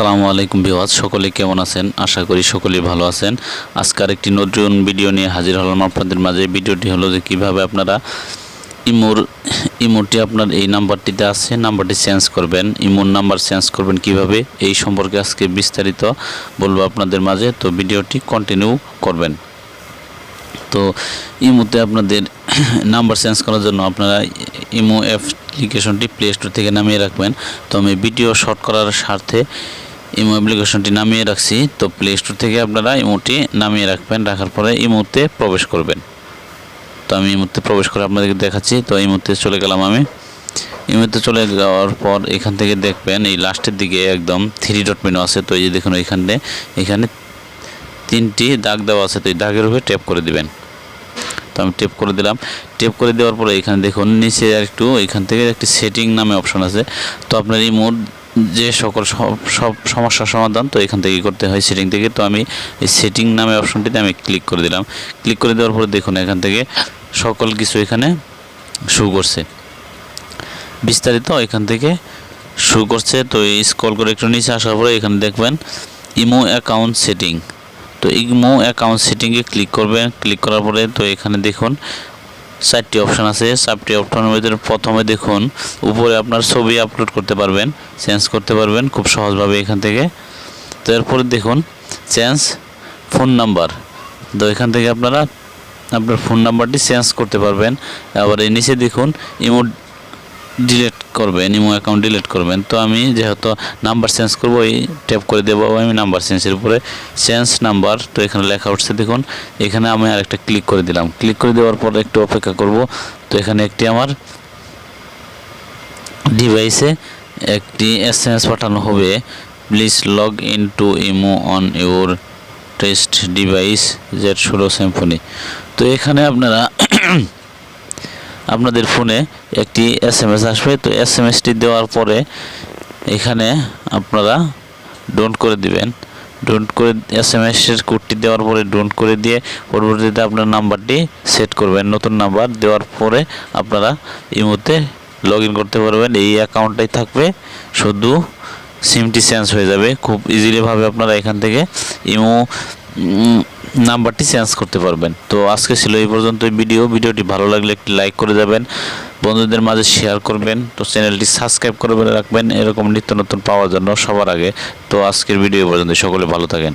আসসালামু আলাইকুম বিওয়াজ সকলে কেমন আছেন? আশা করি সকলেই ভালো আছেন। আজকের একটি নতুন ভিডিও নিয়ে হাজির হলাম আপনাদের মাঝে। ভিডিওটি হলো যে কীভাবে আপনারা ইমোর ইমোরটি আপনার এই নাম্বারটিতে আছে, নাম্বারটি চেঞ্জ করবেন। ইমোর নাম্বার চেঞ্জ করবেন কীভাবে, এই সম্পর্কে আজকে বিস্তারিত বলব আপনাদের মাঝে। তো ভিডিওটি কন্টিনিউ করবেন। তো ইমোতে আপনাদের নাম্বার চেঞ্জ করার জন্য আপনারা ইমো অ্যাপ্লিকেশনটি প্লে স্টোর থেকে নামিয়ে রাখবেন। তো আমি ভিডিও শর্ট করার স্বার্থে ইমো অ্যাপ্লিকেশনটি নামিয়ে রাখছি। তো প্লে স্টোর থেকে আপনারা ইমোটি নামিয়ে রাখবেন, রাখার পরে ইমোতে প্রবেশ করবেন। তো আমি ইমোতে প্রবেশ করে আপনাদেরকে দেখাচ্ছি। তো ইমোতে চলে গেলাম আমি। ইমোতে চলে যাওয়ার পর এখান থেকে দেখবেন এই লাস্টের দিকে একদম থ্রি ডট মেনু আছে। তো এই যে দেখুন এখানে এখানে তিনটি দাগ দেওয়া আছে। তো এই দাগের উপরে ট্যাপ করে দিবেন। তো আমি টেপ করে দিলাম। টেপ করে দেওয়ার পরে এখানে দেখুন, নিচে একটু এখান থেকে একটি সেটিং নামে অপশন আছে। তো আপনার এই যে সকল সব সমস্যার সমাধান তো এখান থেকে করতে হয় সেটিং থেকে। তো আমি এই সেটিং নামে অপশনটিতে আমি ক্লিক করে দিলাম। ক্লিক করে দেওয়ার পরে দেখুন এখান থেকে সকল কিছু এখানে শু করছে। বিস্তারিত এখান থেকে শু করছে। তো এই স্কল করে একটু নিচে আসার পরে এখানে দেখবেন ইমো অ্যাকাউন্ট সেটিং তো ইমো অ্যাকাউন্ট সেটিংয়ে ক্লিক করবেন ক্লিক করার পরে তো এখানে দেখুন চারটি অপশান আছে। চারটি অপশানের মধ্যে প্রথমে দেখুন, উপরে আপনার ছবি আপলোড করতে পারবেন চেঞ্জ করতে পারবেন খুব সহজভাবে এখান থেকে। তো এরপরে দেখুন চেঞ্জ ফোন নাম্বার তো এখান থেকে আপনারা আপনার ফোন নাম্বারটি চেঞ্জ করতে পারবেন। আবার এই নিচে দেখুন ইমো ডিলিট করবেন, ইমো অ্যাকাউন্ট ডিলিট করবেন, তো আমি যেহেতু নাম্বার চেঞ্জ করব, এই ট্যাপ করে দেবো, আমি নাম্বার চেঞ্জের উপরে চেঞ্জ নাম্বার তো এখানে লেখা উঠছে, দেখুন, এখানে আমি আরেকটা ক্লিক করে দিলাম। ক্লিক করে দেওয়ার পর একটু অপেক্ষা করব, তো এখানে একটি আমার ডিভাইসে একটি এস এম এস পাঠানো হবে। Please log in to imo on your test device Z ষোলো সিম্ফনি তো এখানে আপনারা আপনাদের ফোনে একটি এস এম এস আসবে। তো এস এম এসটি দেওয়ার পরে এখানে আপনারা ডোন্ট করে দিবেন। ডোন্ট করে এস এম এসের কোডটি দেওয়ার পরে ডোন্ট করে দিয়ে পরবর্তীতে আপনার নাম্বারটি সেট করবেন। নতুন নাম্বার দেওয়ার পরে আপনারা ইমোতে লগ করতে পারবেন। এই অ্যাকাউন্টটাই থাকবে। শুধু সিমটি চেঞ্জ হয়ে যাবে। খুব ইজিলিভাবে আপনারা এখান থেকে ইমো নাম্বারটি চেঞ্জ করতে পারবেন। তো আজকে ছিল এই পর্যন্ত ভিডিও ভিডিওটি ভালো লাগলে একটি লাইক করে যাবেন। বন্ধুদের মাঝে শেয়ার করবেন। তো চ্যানেলটি সাবস্ক্রাইব করে রাখবেন। এরকম নিত্য নতুন পাওয়ার জন্য সবার আগে। তো আজকের ভিডিও পর্যন্ত সকলে ভালো থাকেন।